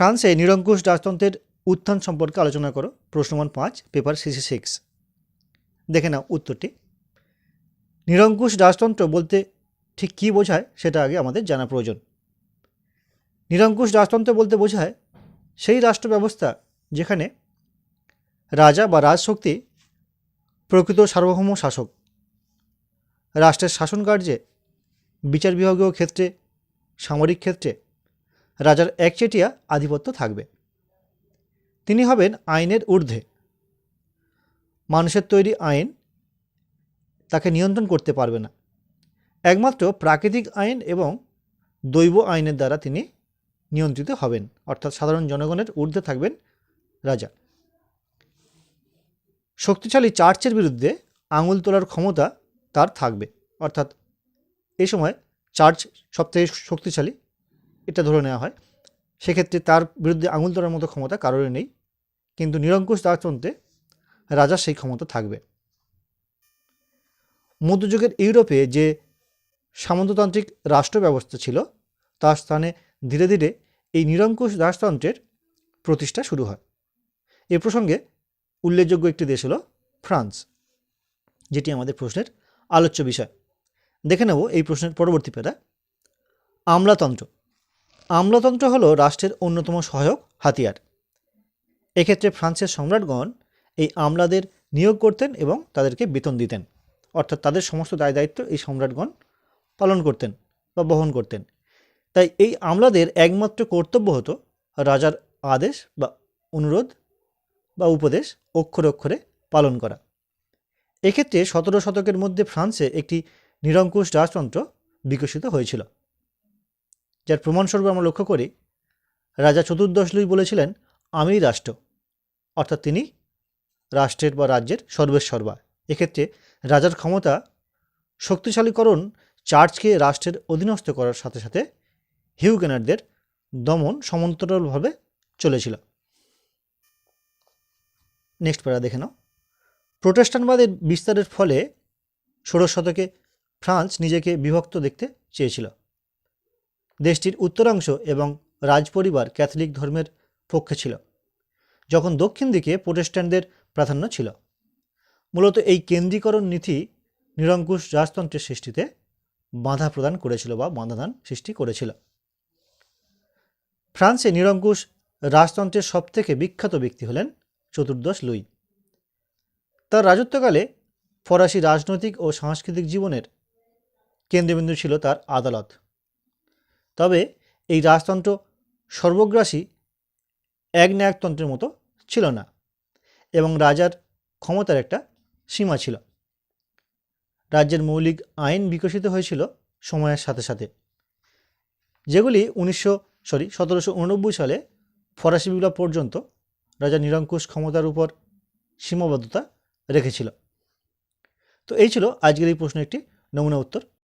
ফ্রান্সে নিরঙ্কুশ রাজতন্ত্রের উত্থান সম্পর্কে আলোচনা করো। প্রশ্ন মান পাঁচ, পেপার সিসি সিক্স। দেখে নাও উত্তরটি। নিরঙ্কুশ রাজতন্ত্র বলতে ঠিক কী বোঝায় সেটা আগে আমাদের জানা প্রয়োজন। নিরঙ্কুশ রাজতন্ত্র বলতে বোঝায় সেই রাষ্ট্র ব্যবস্থা যেখানে রাজা বা রাজশক্তি প্রকৃত সার্বভৌম শাসক। রাষ্ট্রের শাসন কার্যে, বিচার বিভাগীয় ক্ষেত্রে, সামরিক ক্ষেত্রে রাজার একচেটিয়া আধিপত্য থাকবে। তিনি হবেন আইনের ঊর্ধ্বে। মানুষের তৈরি আইন তাকে নিয়ন্ত্রণ করতে পারবে না। একমাত্র প্রাকৃতিক আইন এবং দৈব আইনের দ্বারা তিনি নিয়ন্ত্রিত হবেন, অর্থাৎ সাধারণ জনগণের ঊর্ধ্বে থাকবেন রাজা। শক্তিশালী চার্চের বিরুদ্ধে আঙুল তোলার ক্ষমতা তার থাকবে, অর্থাৎ এই সময় চার্চ সবথেকে শক্তিশালী এটা ধরে নেওয়া হয়। সেক্ষেত্রে তার বিরুদ্ধে আঙুল তোলার মতো ক্ষমতা কারোর নেই। কিন্তু নিরঙ্কুশ রাজতন্ত্রে রাজার সেই ক্ষমতা থাকবে। মধ্যযুগের ইউরোপে যে সামন্ততান্ত্রিক রাষ্ট্র ব্যবস্থা ছিল, তার স্থানে ধীরে ধীরে এই নিরঙ্কুশ রাজতন্ত্রের প্রতিষ্ঠা শুরু হয়। এ প্রসঙ্গে উল্লেখযোগ্য একটি দেশ হলো ফ্রান্স, যেটি আমাদের প্রশ্নের আলোচ্য বিষয়। দেখে নেব এই প্রশ্নের পরবর্তী পেরা আমলাতন্ত্র। আমলাতন্ত্র হলো রাষ্ট্রের অন্যতম সহায়ক হাতিয়ার। এক্ষেত্রে ফ্রান্সের সম্রাটগণ এই আমলাদের নিয়োগ করতেন এবং তাদেরকে বেতন দিতেন। অর্থাৎ তাদের সমস্ত দায় দায়িত্ব এই সম্রাটগণ পালন করতেন বা বহন করতেন। তাই এই আমলাদের একমাত্র কর্তব্য হতো রাজার আদেশ বা অনুরোধ বা উপদেশ অক্ষরে অক্ষরে পালন করা। এক্ষেত্রে সতেরো শতকের মধ্যে ফ্রান্সে একটি নিরঙ্কুশ রাজতন্ত্র বিকশিত হয়েছিল। যার প্রমাণস্বরূপ আমরা লক্ষ্য করি, রাজা চতুর্দশ লুই বলেছিলেন আমি রাষ্ট্র। অর্থাৎ তিনি রাষ্ট্রের বা রাজ্যের সর্বেসর্বা এক্ষেত্রে রাজার ক্ষমতা, শক্তিশালীকরণ, চার্চকে রাষ্ট্রের অধীনস্থ করার সাথে সাথে হিউগেনারদের দমন সমান্তরালভাবে চলেছিল। নেক্সট প্যারা দেখে নাও। প্রোটেস্টানবাদের বিস্তারের ফলে ষোড়শ শতকে ফ্রান্স নিজেকে বিভক্ত দেখতে চেয়েছিল। দেশটির উত্তরাংশ এবং রাজপরিবার ক্যাথলিক ধর্মের পক্ষে ছিল, যখন দক্ষিণ দিকে প্রোটেস্ট্যান্টদের প্রাধান্য ছিল। মূলত এই কেন্দ্রীকরণ নীতি নিরঙ্কুশ রাজতন্ত্রের সৃষ্টিতে বাধা প্রদান করেছিল বা বাধাদান সৃষ্টি করেছিল। ফ্রান্সে নিরঙ্কুশ রাজতন্ত্রের সবথেকে বিখ্যাত ব্যক্তি হলেন চতুর্দশ লুই। তার রাজত্বকালে ফরাসি রাজনৈতিক ও সাংস্কৃতিক জীবনের কেন্দ্রবিন্দু ছিল তার আদালত। তবে এই রাজতন্ত্র সর্বগ্রাসী এক ন্যায়তন্ত্রের মতো ছিল না এবং রাজার ক্ষমতার একটা সীমা ছিল। রাজ্যের মৌলিক আইন বিকশিত হয়েছিল সময়ের সাথে সাথে। যেগুলি উনিশশো, সরি, সতেরোশো উননব্বই সালে ফরাসি বিপ্লব পর্যন্ত রাজা নিরঙ্কুশ ক্ষমতার উপর সীমাবদ্ধতা রেখেছিল। তো এই ছিল আজকের এই প্রশ্নের একটি নমুনা উত্তর।